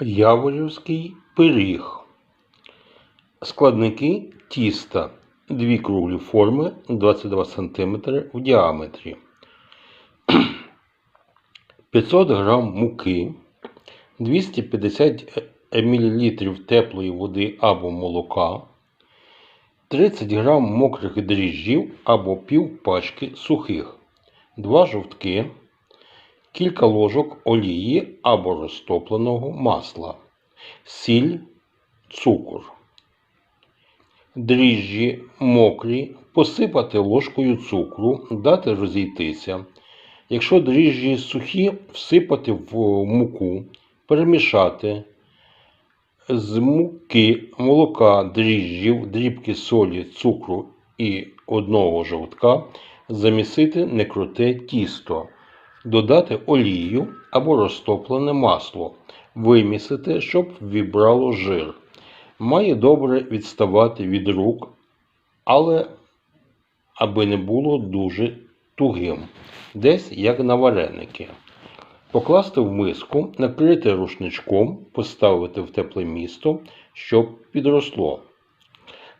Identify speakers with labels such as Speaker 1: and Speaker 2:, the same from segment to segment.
Speaker 1: Яворівський пиріг. Складники тіста. Дві круглі форми 22 см в діаметрі. 500 г муки, 250 мл теплої води або молока, 30 г мокрих дріжджів або пів пачки сухих, 2 жовтки, кілька ложок олії або розтопленого масла, сіль, цукор. Дріжджі мокрі, посипати ложкою цукру, дати розійтися. Якщо дріжджі сухі, всипати в муку, перемішати. З муки, молока, дріжджів, дрібки солі, цукру і одного жовтка замісити некруте тісто, додати олію або розтоплене масло, вимісити, щоб вібрало жир. Має добре відставати від рук, але аби не було дуже тугим, десь як на вареники. Покласти в миску, накрити рушничком, поставити в тепле місто, щоб підросло.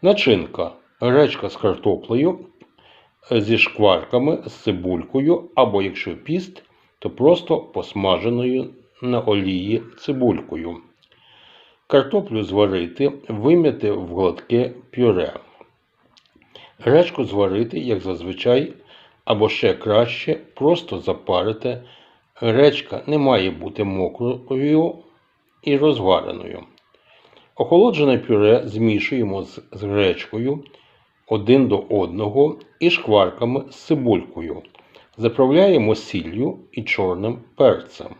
Speaker 1: Начинка. Гречка з картоплею, зі шкварками, з цибулькою, або якщо піст, то просто посмаженою на олії цибулькою. Картоплю зварити, вим'яти в гладке пюре. Гречку зварити, як зазвичай, або ще краще, просто запарити. Гречка не має бути мокрою і розвареною. Охолоджене пюре змішуємо з з гречкою один до одного і шкварками з цибулькою. Заправляємо сіллю і чорним перцем.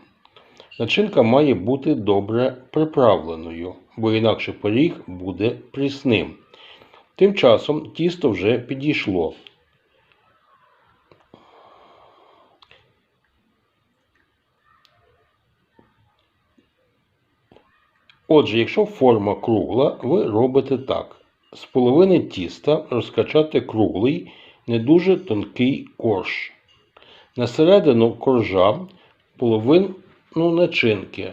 Speaker 1: Начинка має бути добре приправленою, бо інакше пиріг буде прісним. Тим часом тісто вже підійшло. Отже, якщо форма кругла, ви робите так. З половини тіста розкачати круглий, не дуже тонкий корж. На середину коржа половину начинки.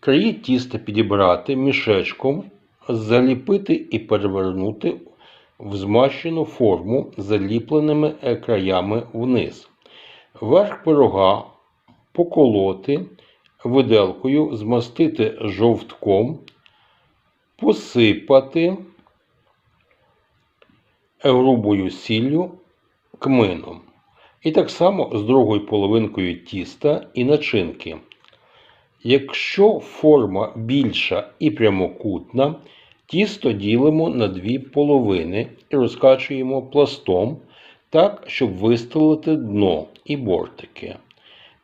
Speaker 1: Краї тіста підібрати мішечком, заліпити і перевернути в змащену форму заліпленими е, краями вниз. Верх пирога поколоти виделкою, змастити жовтком, посипати грубою сіллю кмином. І так само з другою половинкою тіста і начинки. Якщо форма більша і прямокутна, тісто ділимо на дві половини і розкачуємо пластом так, щоб вистелити дно і бортики.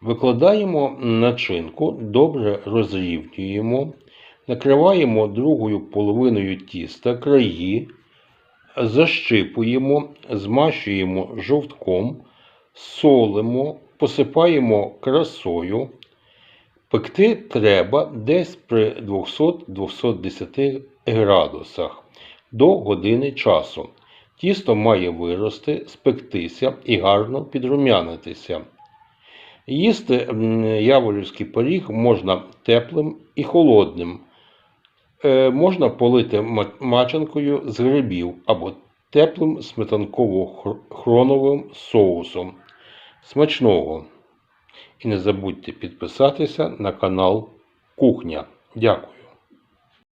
Speaker 1: Викладаємо начинку, добре розрівнюємо, накриваємо другою половиною тіста краї, защипуємо, змащуємо жовтком, солимо, посипаємо красою. Пекти треба десь при 200-210 градусах до години часу. Тісто має вирости, спектися і гарно підрумянитися. Їсти яворівський пиріг можна теплим і холодним. Е, можна полити мачанкою з грибів або теплим сметанково-хроновим соусом. Смачного! І не забудьте підписатися на канал Кухня. Дякую.